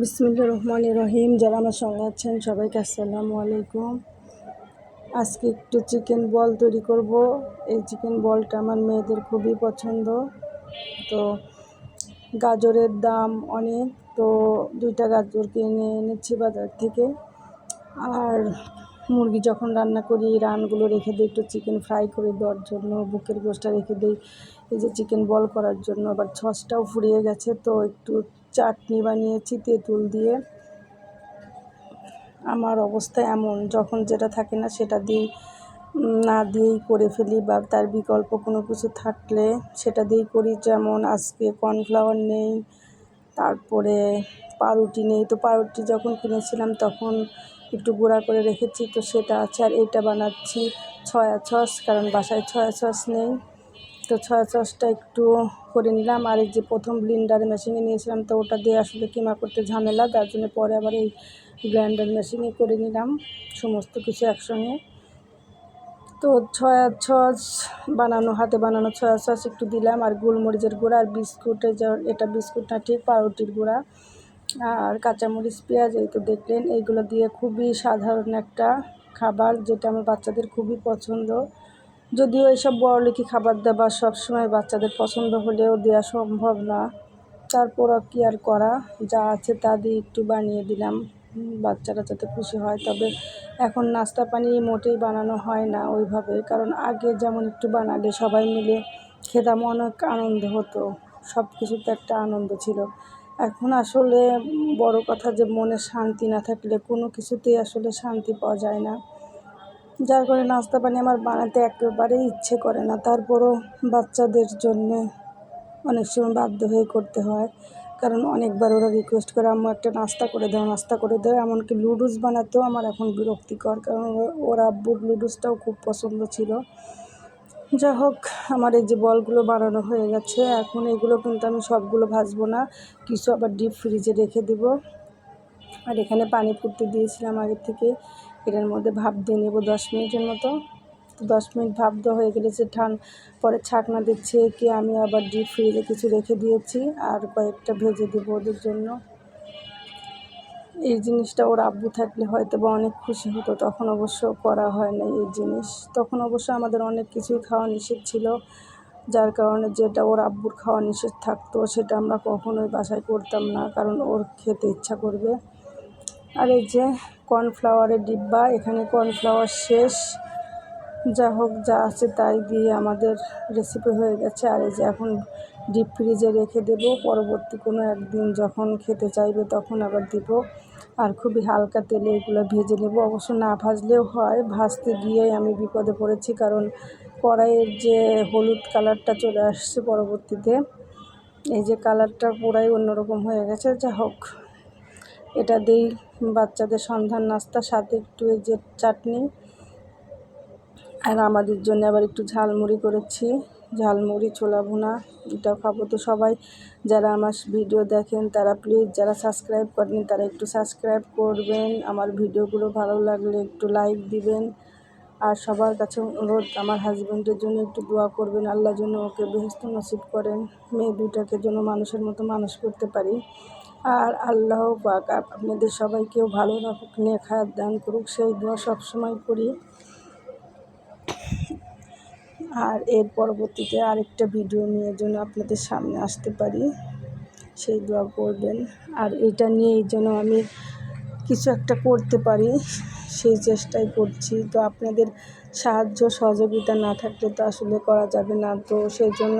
বিসমিল্লা রহমান রহিম। যারা আমার সঙ্গে আছেন, সবাইকে আসসালামু আলাইকুম। আজকে একটু চিকেন বল তৈরি করব। এই চিকেন বলটা আমার মেয়েদের খুবই পছন্দ। তো গাজরের দাম অনেক, তো দুইটা গাজর কিনে এনেছি বাজার থেকে। আর মুরগি যখন রান্না করি, রানগুলো রেখে দিই, একটু চিকেন ফ্রাই করে দেওয়ার জন্য, বুকের গোষ্ঠটা রেখে দিই। এই যে চিকেন বল করার জন্য, আবার ছসটাও ফুরিয়ে গেছে, তো একটু চাটনি বানিয়েছি, তেঁতুল দিয়ে। আমার অবস্থা এমন, যখন যেটা থাকে না সেটা দিয়েই না দিয়েই করে ফেলি বা তার বিকল্প কোনো কিছু থাকলে সেটা দিয়েই করি। যেমন আজকে কর্নফ্লাওয়ার নেই, তারপরে পাউরুটি নেই। তো পাউরুটি যখন কিনেছিলাম তখন একটু গুঁড়া করে রেখেছি, তো সেটা আছে আর এইটা বানাচ্ছি। ছয়া সস, কারণ বাসায় ছয়া সস নেই। তো ছয়া সসটা একটু করে নিলাম। আর এই যে প্রথম ব্লিন্ডার মেশিনে নিয়েছিলাম, তো ওটা দিয়ে আসলে কিমা করতে ঝামেলা, তার জন্য পরে আবার এই ব্লেন্ডার মেশিনে করে নিলাম সমস্ত কিছু একসঙ্গে। তো ছয়া সস বানানো, হাতে বানানো ছয়া সস একটু দিলাম। আর গোলমরিচের গুঁড়া, আর বিস্কুটের যা, এটা বিস্কুট না, ঠিক পাউরুটির গুঁড়া, আর কাঁচামরিচ, পেঁয়াজ, এই তো দেখলেন। এইগুলো দিয়ে খুবই সাধারণ একটা খাবার, যেটা আমার বাচ্চাদের খুবই পছন্দ। যদিও এইসব বড়লিখি খাবার দাবার সবসময় বাচ্চাদের পছন্দ হলেও দেওয়া সম্ভব না। তারপর কি আর করা? যা আছে তা দিয়ে একটু বানিয়ে দিলাম। বাচ্চারা যাতে খুশি হয়। তবে এখন নাস্তা পানি মোটেই বানানো হয় না ওইভাবে। কারণ আগে যেমন একটু বানালে সবাই মিলে খেতাম, অনেক আনন্দ হতো। সব কিছুতে একটা আনন্দ ছিল। এখন আসলে বড় কথা যে মনে শান্তি না থাকলে কোনো কিছুতেই আসলে শান্তি পাওয়া যায় না। যার কারণে নাস্তা পানি আমার বানাতে একেবারেই ইচ্ছে করে না। তারপরও বাচ্চাদের জন্যে অনেক সময় বাধ্য হয়ে করতে হয়। কারণ অনেকবার ওরা রিকোয়েস্ট করে, আম্মু, একটা নাস্তা করে দাও, নাস্তা করে দাও। এমনকি লুডুস বানাতেও আমার এখন বিরক্তিকর, কারণ ওর আব্বুর লুডুসটাও খুব পছন্দ ছিল। যা হোক, আমার এই যে বলগুলো বানানো হয়ে গেছে, এখন এগুলো কিন্তু আমি সবগুলো ভাজবো না। কিছু আবার ডিপ ফ্রিজে রেখে দেবো। আর এখানে পানি ফুটতে দিয়েছিলাম আগের থেকে। এটার মধ্যে ভাপ দিয়ে নেব দশ মিনিটের মতো। দশ মিনিট ভাপ দেওয়া হয়ে গেলে যে ঠান, পরে ছাকনা দিচ্ছে কি আমি আবার ডিপ ফ্রিজে কিছু রেখে দিয়েছি আর কয়েকটা ভেজে দেবো ওদের জন্য। এই জিনিসটা ওর আব্বু থাকলে হয়তো বা অনেক খুশি হতো, তখন অবশ্য করা হয় না এই জিনিস। তখন অবশ্য আমাদের অনেক কিছুই খাওয়া নিষেধ ছিল, যার কারণে যেটা ওর আব্বুর খাওয়া নিষেধ থাকতো সেটা আমরা কখনোই বাসায় করতাম না, কারণ ওর খেতে ইচ্ছা করবে। আর এই যে কর্নফ্লাওয়ারের ডিব্বা, এখানে কর্নফ্লাওয়ার শেষ। যা হোক, যা আছে তাই দিয়ে আমাদের রেসিপি হয়ে গেছে। আর এই যে এখন ডিপ ফ্রিজে রেখে দেব। পরবর্তী কোনো একদিন যখন খেতে চাইবে তখন আবার দিব। আর খুবই হালকা তেলে এগুলো ভেজে নেব। অবশ্য না ভাজলেও হয়। ভাজতে গিয়েই আমি বিপদে পড়েছি, কারণ কড়াইয়ের যে হলুদ কালারটা চলে আসছে পরবর্তীতে, এই যে কালারটা পুরাই অন্যরকম হয়ে গেছে। যা হোক। এটা দিই বাচ্চাদের সন্ধান নাস্তা, সাথে একটু এই যে চাটনি। আর আমাদের জন্য আবার একটু ঝালমুড়ি করেছি। ঝালমুড়ি, ছোলা ভুনা এটাও খাব তো সবাই। যারা আমার ভিডিও দেখেন, তারা প্লিজ যারা সাবস্ক্রাইব করেন তারা একটু সাবস্ক্রাইব করবেন। আমার ভিডিওগুলো ভালো লাগলে একটু লাইক দিবেন। আর সবার কাছে অনুরোধ, আমার হাজব্যান্ডের জন্য একটু দোয়া করবেন। আল্লাহ জন্য ওকে বেহস্ত নসিব করেন। মেয়ে দুটাকে জন্য মানুষের মতো মানুষ করতে পারি। আর আল্লাহ পাক আপনাদের সবাইকেও ভালো রাখুক নিয়ে দান করুক, সেই দোয়া সবসময় করি। আর এর পরবর্তীতে আরেকটা ভিডিও নিয়ে জন্য আপনাদের সামনে আসতে পারি, সেই দোয়া করবেন। আর এটা নিয়েই যেন আমি কিছু একটা করতে পারি, সেই চেষ্টাই করছি। তো আপনাদের সাহায্য, সহযোগিতা না থাকলে তো আসলে করা যাবে না। তো সেই জন্য